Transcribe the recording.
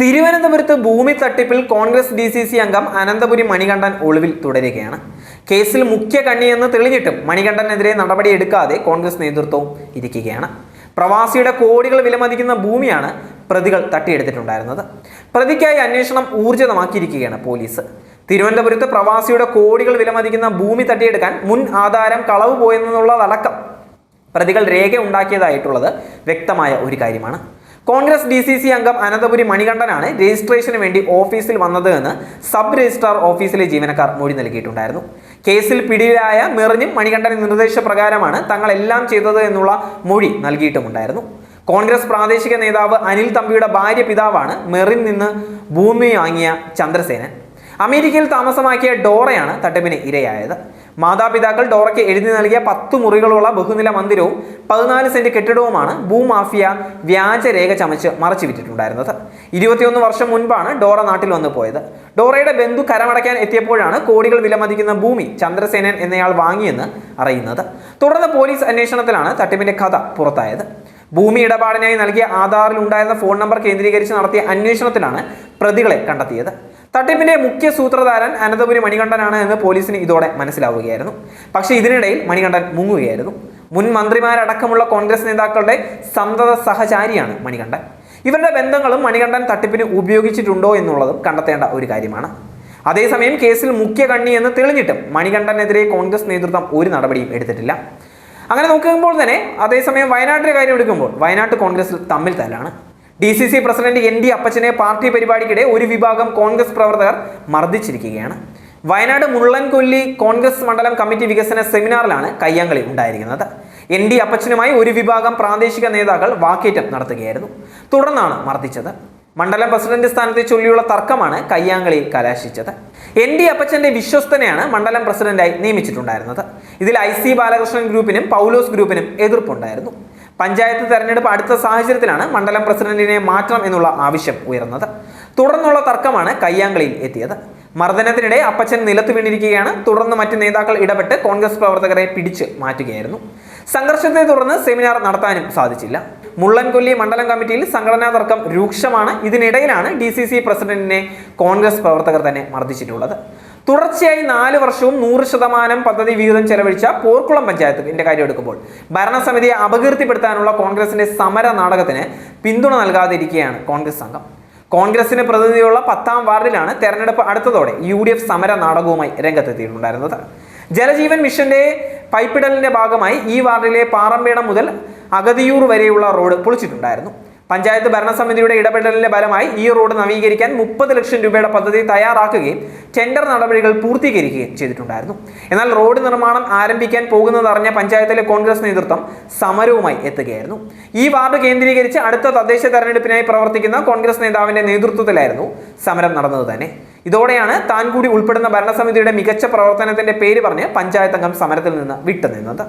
തിരുവനന്തപുരത്ത് ഭൂമി തട്ടിപ്പിൽ കോൺഗ്രസ് ഡി സി സി അംഗം അനന്തപുരി മണികണ്ഠൻ ഒളിവിൽ തുടരുകയാണ്. കേസിൽ മുഖ്യ കണ്ണിയെന്ന് തെളിഞ്ഞിട്ടും മണികണ്ഠനെതിരെ നടപടിയെടുക്കാതെ കോൺഗ്രസ് നേതൃത്വവും ഇരിക്കുകയാണ്. പ്രവാസിയുടെ കോടികൾ വിലമതിക്കുന്ന ഭൂമിയാണ് പ്രതികൾ തട്ടിയെടുത്തിട്ടുണ്ടായിരുന്നത്. പ്രതിക്കായി അന്വേഷണം ഊർജിതമാക്കിയിരിക്കുകയാണ് പോലീസ്. തിരുവനന്തപുരത്ത് പ്രവാസിയുടെ കോടികൾ വിലമതിക്കുന്ന ഭൂമി തട്ടിയെടുക്കാൻ മുൻ ആധാരം കളവ് പോയെന്നുള്ളതടക്കം പ്രതികൾ രേഖ ഉണ്ടാക്കിയതായിട്ടുള്ളത് വ്യക്തമായ ഒരു കാര്യമാണ്. കോൺഗ്രസ് ഡി സി സി അംഗം അനന്തപുരി മണികണ്ഠനാണ് രജിസ്ട്രേഷന് വേണ്ടി ഓഫീസിൽ വന്നത് എന്ന് സബ് രജിസ്ട്രാർ ഓഫീസിലെ ജീവനക്കാർ മൊഴി നൽകിയിട്ടുണ്ടായിരുന്നു. കേസിൽ പിടിയിലായ മെറിഞ്ഞും മണികണ്ഠൻ നിർദ്ദേശപ്രകാരമാണ് തങ്ങളെല്ലാം ചെയ്തത് എന്നുള്ള മൊഴി നൽകിയിട്ടുമുണ്ടായിരുന്നു. കോൺഗ്രസ് പ്രാദേശിക നേതാവ് അനിൽ തമ്പിയുടെ ഭാര്യ പിതാവാണ് മെറിൻ നിന്ന് ഭൂമി വാങ്ങിയ ചന്ദ്രസേനൻ. അമേരിക്കയിൽ താമസമാക്കിയ ഡോറയാണ് തട്ടിപ്പിന് ഇരയായത്. മാതാപിതാക്കൾ ഡോറയ്ക്ക് എഴുതി നൽകിയ പത്ത് മുറികളുള്ള ബഹുനില മന്ദിരവും പതിനാല് സെന്റ് കെട്ടിടവുമാണ് ഭൂമാഫിയ വ്യാജരേഖ ചമച്ച് മറച്ചു വിറ്റിട്ടുണ്ടായിരുന്നത് ഇരുപത്തിയൊന്ന് വർഷം മുൻപാണ് ഡോറ നാട്ടിൽ വന്നു പോയത്. ഡോറയുടെ ബന്ധു കരമടയ്ക്കാൻ എത്തിയപ്പോഴാണ് കോടികൾ വിലമതിക്കുന്ന ഭൂമി ചന്ദ്രസേനൻ എന്നയാൾ വാങ്ങിയെന്ന് അറിയുന്നത്. തുടർന്ന് പോലീസ് അന്വേഷണത്തിലാണ് തട്ടിപ്പിന്റെ കഥ പുറത്തായത്. ഭൂമി ഇടപാടിനായി നൽകിയ ആധാറിൽ ഉണ്ടായിരുന്ന ഫോൺ നമ്പർ കേന്ദ്രീകരിച്ച് നടത്തിയ അന്വേഷണത്തിലാണ് പ്രതികളെ കണ്ടെത്തിയത്. തട്ടിപ്പിന്റെ മുഖ്യ സൂത്രധാരൻ അനന്തപുരി മണികണ്ഠനാണ് എന്ന് പോലീസിന് ഇതോടെ മനസ്സിലാവുകയായിരുന്നു. പക്ഷേ ഇതിനിടയിൽ മണികണ്ഠൻ മുങ്ങുകയായിരുന്നു. മുൻ മന്ത്രിമാരടക്കമുള്ള കോൺഗ്രസ് നേതാക്കളുടെ സന്തത സഹചാരിയാണ് മണികണ്ഠൻ. ഇവരുടെ ബന്ധങ്ങളും മണികണ്ഠൻ തട്ടിപ്പിന് ഉപയോഗിച്ചിട്ടുണ്ടോ എന്നുള്ളതും കണ്ടെത്തേണ്ട ഒരു കാര്യമാണ്. അതേസമയം കേസിൽ മുഖ്യ കണ്ണി എന്ന് തെളിഞ്ഞിട്ടും മണികണ്ഠനെതിരെ കോൺഗ്രസ് നേതൃത്വം ഒരു നടപടിയും എടുത്തിട്ടില്ല. അങ്ങനെ നോക്കുമ്പോൾ തന്നെ അതേസമയം വയനാട്ടിലെ കാര്യം എടുക്കുമ്പോൾ വയനാട്ട് കോൺഗ്രസിൽ തമ്മിൽ തല്ലാണ്. D C C president N D അപ്പച്ചനെ പാർട്ടി പരിപാടിക്കിടെ ഒരു വിഭാഗം കോൺഗ്രസ് പ്രവർത്തകർ മർദ്ദിച്ചിരിക്കുകയാണ്. വയനാട് മുള്ളൻകൊല്ലി കോൺഗ്രസ് മണ്ഡലം കമ്മിറ്റി വികസന സെമിനാറിലാണ് കയ്യാങ്കളി ഉണ്ടായിരിക്കുന്നത്. എൻ ഡി അപ്പച്ചനുമായി ഒരു വിഭാഗം പ്രാദേശിക നേതാക്കൾ വാക്കേറ്റം നടത്തുകയായിരുന്നു. തുടർന്നാണ് മർദ്ദിച്ചത്. മണ്ഡലം പ്രസിഡന്റ് സ്ഥാനത്തെ ചൊല്ലിയുള്ള തർക്കമാണ് കയ്യാങ്കളിയിൽ കലാശിച്ചത്. എൻ ഡി അപ്പച്ചന്റെ വിശ്വസ്തനെയാണ് മണ്ഡലം പ്രസിഡന്റായി നിയമിച്ചിട്ടുണ്ടായിരുന്നത്. ഇതിൽ ഐ സി ബാലകൃഷ്ണൻ ഗ്രൂപ്പിനും പൗലോസ് ഗ്രൂപ്പിനും എതിർപ്പുണ്ടായിരുന്നു. പഞ്ചായത്ത് തെരഞ്ഞെടുപ്പ് അടുത്ത സാഹചര്യത്തിലാണ് മണ്ഡലം പ്രസിഡന്റിനെ മാറ്റണം എന്നുള്ള ആവശ്യം ഉയർന്നത്. തുടർന്നുള്ള തർക്കമാണ് കയ്യാങ്കളിയിൽ എത്തിയത്. മർദ്ദനത്തിനിടെ അപ്പച്ചൻ നിലത്ത് വീണിരിക്കുകയാണ്. തുടർന്ന് മറ്റ് നേതാക്കൾ ഇടപെട്ട് കോൺഗ്രസ് പ്രവർത്തകരെ പിടിച്ച് മാറ്റുകയായിരുന്നു. സംഘർഷത്തെ തുടർന്ന് സെമിനാർ നടത്താനും സാധിച്ചില്ല. മുള്ളൻകൊല്ലി മണ്ഡലം കമ്മിറ്റിയിൽ സംഘടനാ തർക്കം രൂക്ഷമാണ്. ഇതിനിടയിലാണ് ഡി സി സി പ്രസിഡന്റിനെ കോൺഗ്രസ് പ്രവർത്തകർ തന്നെ മർദ്ദിച്ചിട്ടുള്ളത്. തുടർച്ചയായി നാല് വർഷവും നൂറ് ശതമാനം പദ്ധതി വിഹിതം ചെലവഴിച്ച പോർക്കുളം പഞ്ചായത്തിന്റെ കാര്യം എടുക്കുമ്പോൾ ഭരണസമിതിയെ അപകീർത്തിപ്പെടുത്താനുള്ള കോൺഗ്രസിന്റെ സമര നാടകത്തിന് പിന്തുണ നൽകാതിരിക്കുകയാണ് കോൺഗ്രസ് സംഘം. കോൺഗ്രസിന് പ്രതിനിധിയുള്ള പത്താം വാർഡിലാണ് തെരഞ്ഞെടുപ്പ് അടുത്തതോടെ യു ഡി എഫ് സമര നാടകവുമായി രംഗത്തെത്തിയിട്ടുണ്ടായിരുന്നത്. ജലജീവൻ മിഷന്റെ പൈപ്പിടലിന്റെ ഭാഗമായി ഈ വാർഡിലെ പാറമ്പേടം മുതൽ അഗതിയൂർ വരെയുള്ള റോഡ് പൊളിച്ചിട്ടുണ്ടായിരുന്നു. പഞ്ചായത്ത് ഭരണസമിതിയുടെ ഇടപെടലിന്റെ ഫലമായി ഈ റോഡ് നവീകരിക്കാൻ മുപ്പത് ലക്ഷം രൂപയുടെ പദ്ധതി തയ്യാറാക്കുകയും ടെൻഡർ നടപടികൾ പൂർത്തീകരിക്കുകയും ചെയ്തിട്ടുണ്ടായിരുന്നു. എന്നാൽ റോഡ് നിർമ്മാണം ആരംഭിക്കാൻ പോകുന്നതറിഞ്ഞ പഞ്ചായത്തിലെ കോൺഗ്രസ് നേതൃത്വം സമരവുമായി എത്തുകയായിരുന്നു. ഈ വാർഡ് കേന്ദ്രീകരിച്ച് അടുത്ത തദ്ദേശ തെരഞ്ഞെടുപ്പിനായി പ്രവർത്തിക്കുന്ന കോൺഗ്രസ് നേതാവിന്റെ നേതൃത്വത്തിലായിരുന്നു സമരം നടന്നത് തന്നെ. ഇതോടെയാണ് താൻ കൂടി ഉൾപ്പെടുന്ന ഭരണസമിതിയുടെ മികച്ച പ്രവർത്തനത്തിന്റെ പേര് പറഞ്ഞ് പഞ്ചായത്തംഗം സമരത്തിൽ നിന്ന് വിട്ടുനിന്നത്.